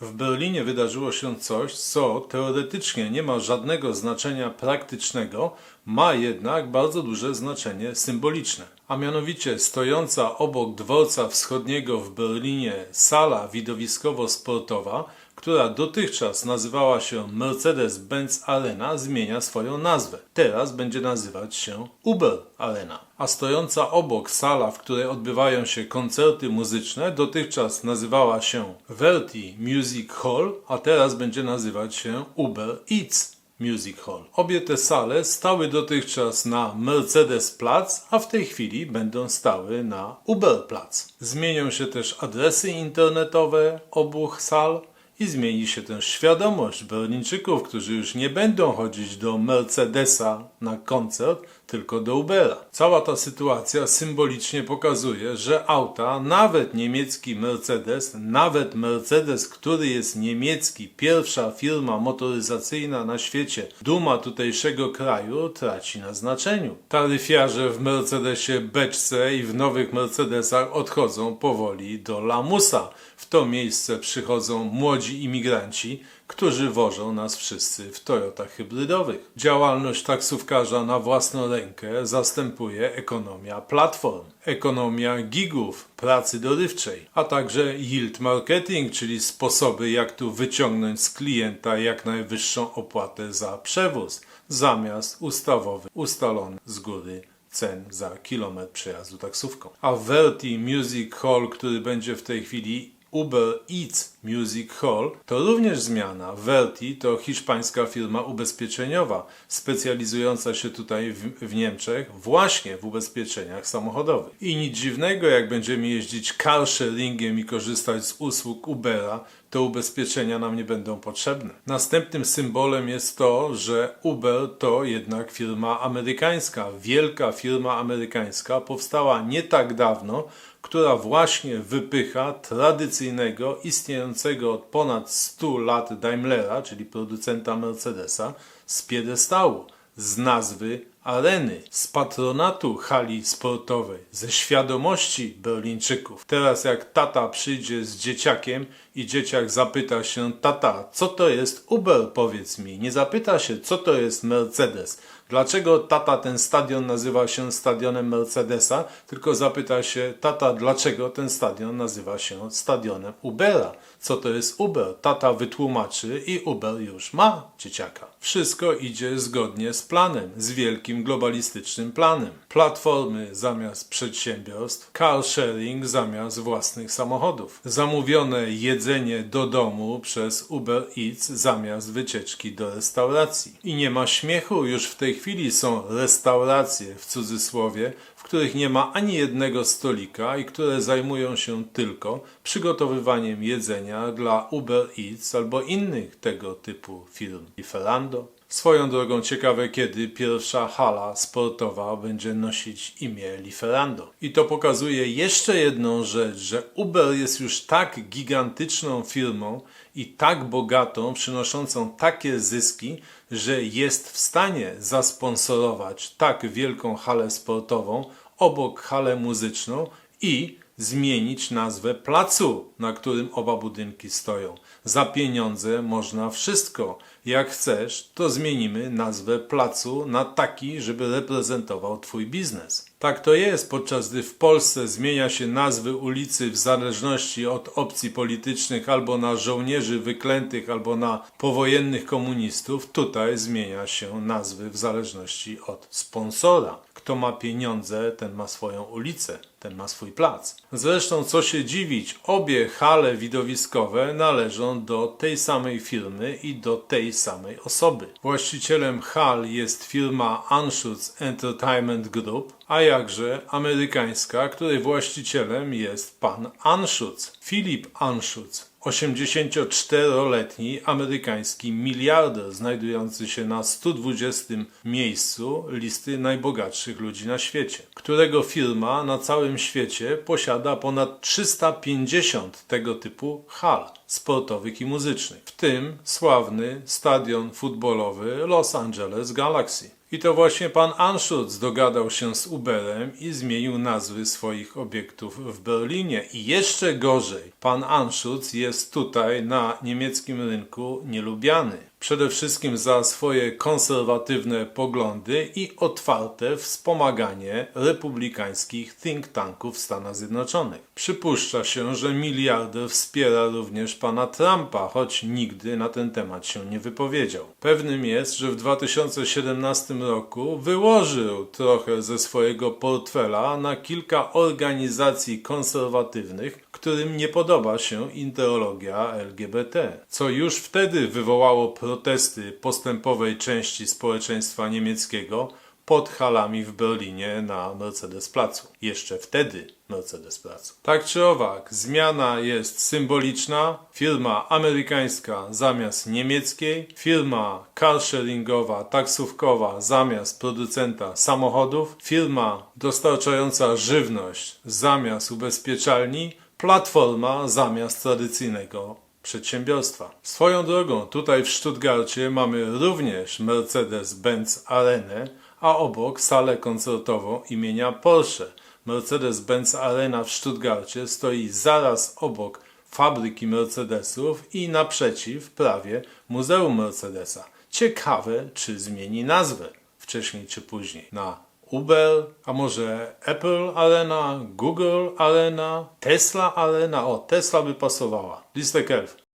W Berlinie wydarzyło się coś, co teoretycznie nie ma żadnego znaczenia praktycznego, ma jednak bardzo duże znaczenie symboliczne. A mianowicie stojąca obok dworca wschodniego w Berlinie sala widowiskowo-sportowa, która dotychczas nazywała się Mercedes-Benz Arena, zmienia swoją nazwę. Teraz będzie nazywać się Uber Arena. A stojąca obok sala, w której odbywają się koncerty muzyczne, dotychczas nazywała się Verti Music Hall, a teraz będzie nazywać się Uber Eats Music Hall. Obie te sale stały dotychczas na Mercedes Platz, a w tej chwili będą stały na Uber Platz. Zmienią się też adresy internetowe obu sal i zmieni się też świadomość Berlińczyków, którzy już nie będą chodzić do Mercedesa na koncert, tylko do Ubera. Cała ta sytuacja symbolicznie pokazuje, że auta, nawet niemiecki Mercedes, nawet Mercedes, który jest niemiecki, pierwsza firma motoryzacyjna na świecie, duma tutejszego kraju, traci na znaczeniu. Taryfiarze w Mercedesie beczce i w nowych Mercedesach odchodzą powoli do lamusa. W to miejsce przychodzą młodzi imigranci, którzy wożą nas wszyscy w Toyotach hybrydowych. Działalność taksówkarza na własną rękę zastępuje ekonomia platform, ekonomia gigów, pracy dorywczej, a także yield marketing, czyli sposoby jak tu wyciągnąć z klienta jak najwyższą opłatę za przewóz, zamiast ustawowy, ustalony z góry cen za kilometr przejazdu taksówką. A Verti Music Hall, który będzie w tej chwili Uber Eats Music Hall to również zmiana. Verti to hiszpańska firma ubezpieczeniowa, specjalizująca się tutaj w, w, Niemczech właśnie w ubezpieczeniach samochodowych. I nic dziwnego, jak będziemy jeździć car sharingiem i korzystać z usług Ubera, to ubezpieczenia nam nie będą potrzebne. Następnym symbolem jest to, że Uber to jednak firma amerykańska, wielka firma amerykańska, powstała nie tak dawno, która właśnie wypycha tradycyjnego, istniejącego od ponad 100 lat Daimlera, czyli producenta Mercedesa, z piedestału, z nazwy areny, z patronatu hali sportowej, ze świadomości Berlińczyków. Teraz jak tata przyjdzie z dzieciakiem i dzieciak zapyta się, tata, co to jest Uber, powiedz mi. Nie zapyta się, co to jest Mercedes. Dlaczego tata ten stadion nazywa się stadionem Mercedesa, tylko zapyta się, tata, dlaczego ten stadion nazywa się stadionem Ubera. Co to jest Uber? Tata wytłumaczy i Uber już ma dzieciaka. Wszystko idzie zgodnie z planem, z wielkim globalistycznym planem. Platformy zamiast przedsiębiorstw, car sharing zamiast własnych samochodów. Zamówione jedzenie do domu przez Uber Eats zamiast wycieczki do restauracji. I nie ma śmiechu, już w tej chwili są restauracje w cudzysłowie, których nie ma ani jednego stolika i które zajmują się tylko przygotowywaniem jedzenia dla Uber Eats albo innych tego typu firm. Lieferando. Swoją drogą ciekawe, kiedy pierwsza hala sportowa będzie nosić imię Lieferando. I to pokazuje jeszcze jedną rzecz, że Uber jest już tak gigantyczną firmą i tak bogatą, przynoszącą takie zyski, że jest w stanie zasponsorować tak wielką halę sportową obok halę muzyczną i zmienić nazwę placu, na którym oba budynki stoją. Za pieniądze można wszystko. Jak chcesz, to zmienimy nazwę placu na taki, żeby reprezentował Twój biznes. Tak to jest, podczas gdy w Polsce zmienia się nazwy ulicy w zależności od opcji politycznych albo na żołnierzy wyklętych, albo na powojennych komunistów, tutaj zmienia się nazwy w zależności od sponsora. Kto ma pieniądze, ten ma swoją ulicę, ten ma swój plac. Zresztą, co się dziwić, obie hale widowiskowe należą do tej samej firmy i do tej samej osoby. Właścicielem hal jest firma Anschutz Entertainment Group, a jakże amerykańska, której właścicielem jest pan Anschutz, Philip Anschutz. 84-letni amerykański miliarder znajdujący się na 120 miejscu listy najbogatszych ludzi na świecie, którego firma na całym świecie posiada ponad 350 tego typu hal sportowych i muzycznych, w tym sławny stadion futbolowy Los Angeles Galaxy. I to właśnie pan Anschutz dogadał się z Uberem i zmienił nazwy swoich obiektów w Berlinie. I jeszcze gorzej, pan Anschutz jest tutaj na niemieckim rynku nielubiany. Przede wszystkim za swoje konserwatywne poglądy i otwarte wspomaganie republikańskich think tanków w Stanach Zjednoczonych. Przypuszcza się, że miliarder wspiera również pana Trumpa, choć nigdy na ten temat się nie wypowiedział. Pewnym jest, że w 2017 roku wyłożył trochę ze swojego portfela na kilka organizacji konserwatywnych, którym nie podoba się ideologia LGBT, co już wtedy wywołało protesty postępowej części społeczeństwa niemieckiego pod halami w Berlinie na Mercedes-Placu. Jeszcze wtedy Mercedes-Placu. Tak czy owak, zmiana jest symboliczna. Firma amerykańska zamiast niemieckiej, firma carsharingowa, taksówkowa zamiast producenta samochodów, firma dostarczająca żywność zamiast ubezpieczalni, platforma zamiast tradycyjnego przedsiębiorstwa. Swoją drogą, tutaj w Stuttgarcie mamy również Mercedes-Benz Arenę, a obok salę koncertową imienia Porsche. Mercedes-Benz Arena w Stuttgarcie stoi zaraz obok fabryki Mercedesów i naprzeciw prawie Muzeum Mercedesa. Ciekawe, czy zmieni nazwę wcześniej czy później na Uber, a może Apple Arena, Google Arena, Tesla Arena. O, Tesla by pasowała. Listek Elf.